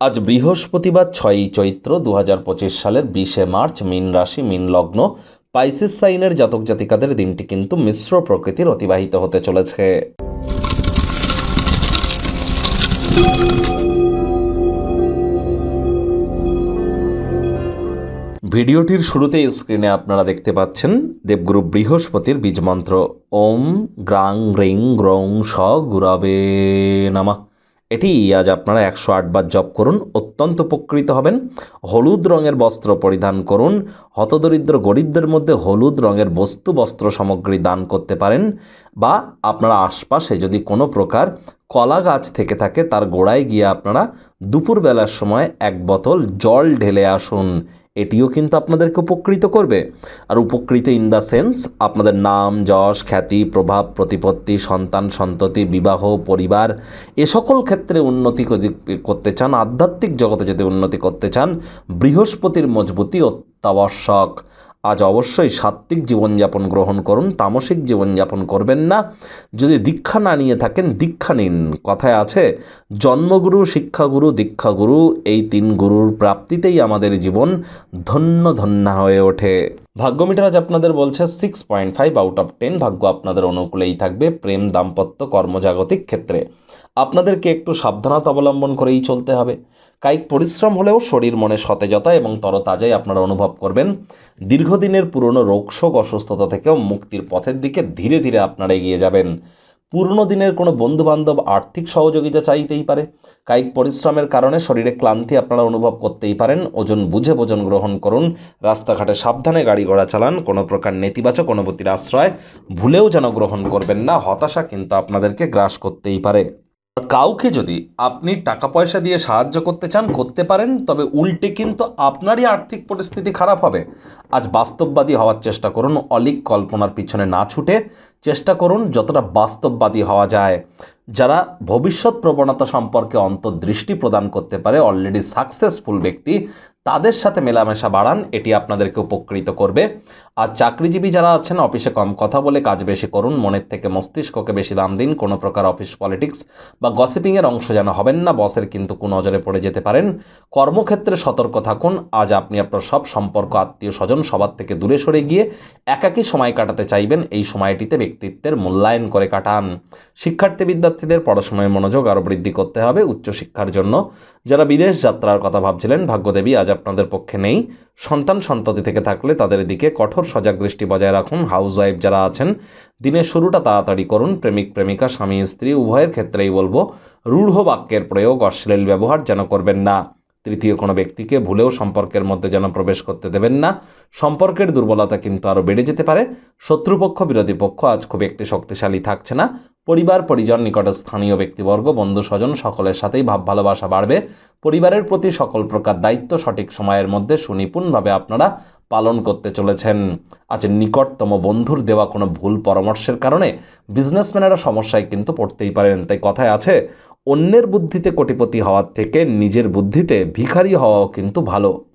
আজ বৃহস্পতিবার ছয়ই চৈত্র দু হাজার পঁচিশ সালের বিশে মার্চ মীন রাশি, মীন লগ্ন, পাইসিস সাইনের জাতক জাতিকাদের দিনটি কিন্তু মিশ্র প্রকৃতির অতিবাহিত হতে চলেছে। ভিডিওটির শুরুতে স্ক্রিনে আপনারা দেখতে পাচ্ছেন দেবগুরু বৃহস্পতির বীজমন্ত্র ওম গ্রাং, রিং গ্রং স, গুরাবে, নামা। এটি আজ আপনারা একশো আটবার জপ করুন, অত্যন্ত উপকৃত হবেন। হলুদ রঙের বস্ত্র পরিধান করুন, হতদরিদ্র গরিবদের মধ্যে হলুদ রঙের বস্তু বস্ত্র সামগ্রী দান করতে পারেন বা আপনারা আশপাশে যদি কোনো প্রকার কলা গাছ থেকে থাকে, তার গোড়ায় গিয়ে আপনারা দুপুরবেলার সময় এক বোতল জল ঢেলে আসুন। এটিও কিন্তু আপনাদেরকে উপকৃত করবে। আর উপকৃত ইন দ্য সেন্স আপনাদের নাম, যশ, খ্যাতি, প্রভাব, প্রতিপত্তি, সন্তান, সন্ততি, বিবাহ, পরিবার, এ সকল ক্ষেত্রে উন্নতি করতে চান, আধ্যাত্মিক জগতে যদি উন্নতি করতে চান, বৃহস্পতির মজবুতি অত্যাবশ্যক। আজ অবশ্যই সাত্ত্বিক জীবনযাপন গ্রহণ করুন, তামসিক জীবনযাপন করবেন না। যদি দীক্ষা না নিয়ে থাকেন, দীক্ষা নিন। কথায় আছে, জন্মগুরু, শিক্ষাগুরু, দীক্ষাগুরু, এই তিন গুরুর প্রাপ্তিতেই আমাদের জীবন ধন্য ধন্য হয়ে ওঠে। ভাগ্য মিটারাজ আপনাদের বলছে six point five out of ten ভাগ্য আপনাদের অনুকূলেই থাকবে প্রেম, দাম্পত্য, কর্মজাগতিক ক্ষেত্রে। আপনাদেরকে একটু সাবধানতা অবলম্বন করেই চলতে হবে। কায়িক পরিশ্রম হলেও শরীর, মনে সতেজতা এবং তরতাজাই আপনারা অনুভব করবেন। দীর্ঘদিনের পুরনো রোগশোক অসুস্থতা থেকেও মুক্তির পথের দিকে ধীরে ধীরে আপনারা এগিয়ে যাবেন। পুরনো দিনের কোনো বন্ধুবান্ধব আর্থিক সহযোগিতা চাইতেই পারে। কায়িক পরিশ্রমের কারণে শরীরে ক্লান্তি আপনারা অনুভব করতেই পারেন। ওজন বুঝে ভোজন গ্রহণ করুন। রাস্তাঘাটে সাবধানে গাড়ি ঘোড়া চালান। কোনো প্রকার নেতিবাচক অনুভূতির আশ্রয় ভুলেও যেন গ্রহণ করবেন না। হতাশা কিন্তু আপনাদেরকে গ্রাস করতেই পারে। কাউকে যদি আপনি টাকা পয়সা দিয়ে সাহায্য করতে চান, করতে পারেন, তবে উল্টে কিন্তু আপনারই আর্থিক পরিস্থিতি খারাপ হবে। আজ বাস্তববাদী হওয়ার চেষ্টা করুন, অলিক কল্পনার পিছনে না ছুটে চেষ্টা করুন, যতটা বাস্তববাদী হওয়া যায়। যারা ভবিষ্যৎ প্রবণতা সম্পর্কে অন্তর্দৃষ্টি প্রদান করতে পারে অলরেডি সাকসেসফুল ব্যক্তি তাদের সাথে মেলামেশা বাড়ান, এটি আপনাদেরকে উপকৃত করবে। আর চাকরিজীবী যারা আছেন, অফিসে কম কথা বলে কাজ বেশি করুন, মনের থেকে মস্তিষ্ককে বেশি দাম দিন, কোনো প্রকার অফিস পলিটিক্স বা গসিপিংয়ের অংশ যেন হবেন না, বসের কিন্তু নজরে পড়ে যেতে পারেন। কর্মক্ষেত্রে সতর্ক থাকুন, আজ আপনি আপনার সব সম্পর্ক, আত্মীয় স্বজন সবার থেকে দূরে সরে গিয়ে একাকী সময় কাটাতে চাইবেন, এই সময়টিতে ব্যক্তিত্বের মূল্যায়ন করে কাটান। শিক্ষার্থী বিদ্যার্থীদের পড়াশোনায় মনোযোগ আরও বৃদ্ধি করতে হবে উচ্চশিক্ষার জন্য। যারা বিদেশ যাত্রার কথা ভাবছিলেন, ভাগ্যদেবী আজ আপনাদের পক্ষে নেই। সন্তান সন্ততি থেকে থাকলে তাদের দিকে কঠোর সজাগ দৃষ্টি বজায় রাখুন। হাউস ওয়াইফ যারা আছেন, দিনের শুরুটা তাড়াতাড়ি করুন। প্রেমিক, প্রেমিকা, স্বামী, স্ত্রী, উভয়ের ক্ষেত্রেই বলব, রূঢ় বাক্যের প্রয়োগ, অশ্লীল ব্যবহার যেন করবেন না। তৃতীয় কোনো ব্যক্তিকে ভুলেও সম্পর্কের মধ্যে যেন প্রবেশ করতে দেবেন না। সম্পর্কের দুর্বলতা কিন্তু আরও বেড়ে যেতে পারে। শত্রুপক্ষ, বিরোধী পক্ষ আজ খুব একটি শক্তিশালী থাকছে না। পরিবার, পরিজন নিকটে স্থানীয় ব্যক্তিবর্গ, বন্ধু, স্বজন সকলের সাথেই ভাব, ভালোবাসা বাড়বে। পরিবারের প্রতি সকল প্রকার দায়িত্ব সঠিক সময়ের মধ্যে সুনিপুণভাবে আপনারা পালন করতে চলেছেন। আজ নিকটতম বন্ধুর দেওয়া কোনো ভুল পরামর্শের কারণে বিজনেসম্যানেরা সমস্যায় কিন্তু পড়তেই পারেন। তাই কথায় আছে অন্যের বুদ্ধিতে কোটিপতি হওয়ার থেকে নিজের বুদ্ধিতে ভিখারি হওয়াও কিন্তু ভালো।